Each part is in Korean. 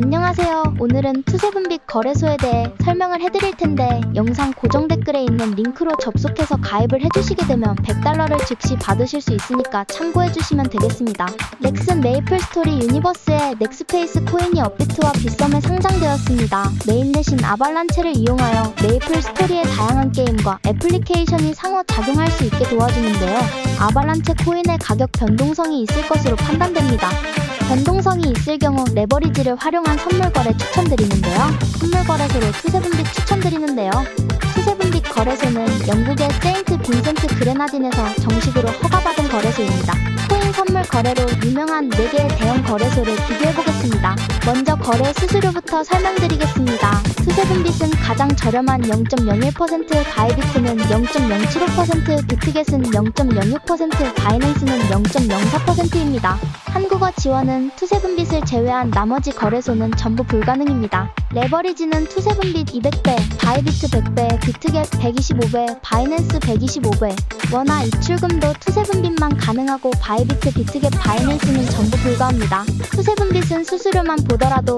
안녕하세요. 오늘은 투세분빛 거래소에 대해 설명을 해드릴 텐데 영상 고정 댓글에 있는 링크로 접속해서 가입을 해주시게 되면 100달러를 즉시 받으실 수 있으니까 참고해주시면 되겠습니다. 넥슨 메이플 스토리 유니버스의 넥스페이스 코인이 업비트와 빗썸에 상장되었습니다. 메인넷인 아발란체를 이용하여 메이플 스토리의 다양한 게임과 애플리케이션이 상호 작용할 수 있게 도와주는데요. 아발란체 코인의 가격 변동성이 있을 것으로 판단됩니다. 변동성이 있을 경우 레버리지를 활용한 선물 거래 추천드리는데요. 선물 거래소로 투세분빛 추천드리는데요. 투세분빛 거래소는 영국의 세인트 빈센트 그레나딘에서 정식으로 허가받은 거래소입니다. 코인 선물 거래로 유명한 4개의 대형 거래소를 비교해보겠습니다. 먼저 거래 수수료부터 설명드리겠습니다. 투세분빛은 가장 저렴한 0.01%, 바이비트는 0.075%, 비트겟은 0.06%, 바이낸스는 0.04%입니다. 한국어 지원은 투세분빛을 제외한 나머지 거래소는 전부 불가능입니다. 레버리지는 투세분빛 200배, 바이비트 100배, 비트겟 125배, 바이낸스 125배, 원화 입출금도 투세분빛만 가능하고 바이비트, 비트겟, 바이낸스는 전부 불가합니다. 투세분빛은 수수료만 보더라도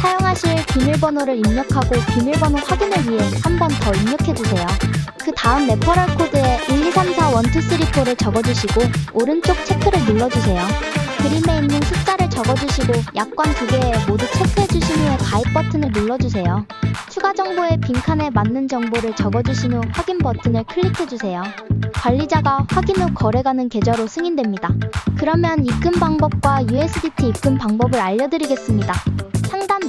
사용하실 비밀번호를 입력하고 비밀번호 확인을 위해 한 번 더 입력해주세요. 그 다음 레퍼럴 코드에 123412344를 적어주시고 오른쪽 체크를 눌러주세요. 그림에 있는 숫자를 적어주시고 약관 두 개에 모두 체크해주신 후에 가입 버튼을 눌러주세요. 추가 정보의 빈칸에 맞는 정보를 적어주신 후 확인 버튼을 클릭해주세요. 관리자가 확인 후 거래 가능 계좌로 승인됩니다. 그러면 입금 방법과 USDT 입금 방법을 알려드리겠습니다.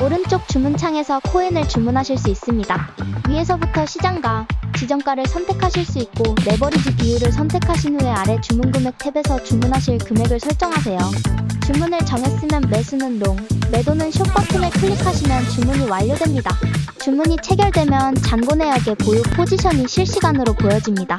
오른쪽 주문창에서 코인을 주문하실 수 있습니다. 위에서부터 시장가, 지정가를 선택하실 수 있고 레버리지 비율을 선택하신 후에 아래 주문 금액 탭에서 주문하실 금액을 설정하세요. 주문을 정했으면 매수는 롱, 매도는 숏 버튼을 클릭하시면 주문이 완료됩니다. 주문이 체결되면 잔고 내역의 보유 포지션이 실시간으로 보여집니다.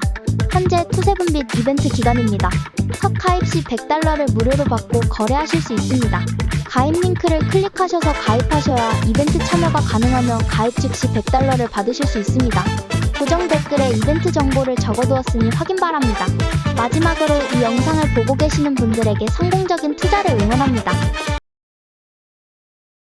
현재 투세분빛 이벤트 기간입니다. 첫 가입 시 100달러를 무료로 받고 거래하실 수 있습니다. 가입 링크를 클릭하셔서 가입하셔야 이벤트 참여가 가능하며 가입 즉시 100달러를 받으실 수 있습니다. 고정 댓글에 이벤트 정보를 적어두었으니 확인 바랍니다. 마지막으로 이 영상을 보고 계시는 분들에게 성공적인 투자를 응원합니다.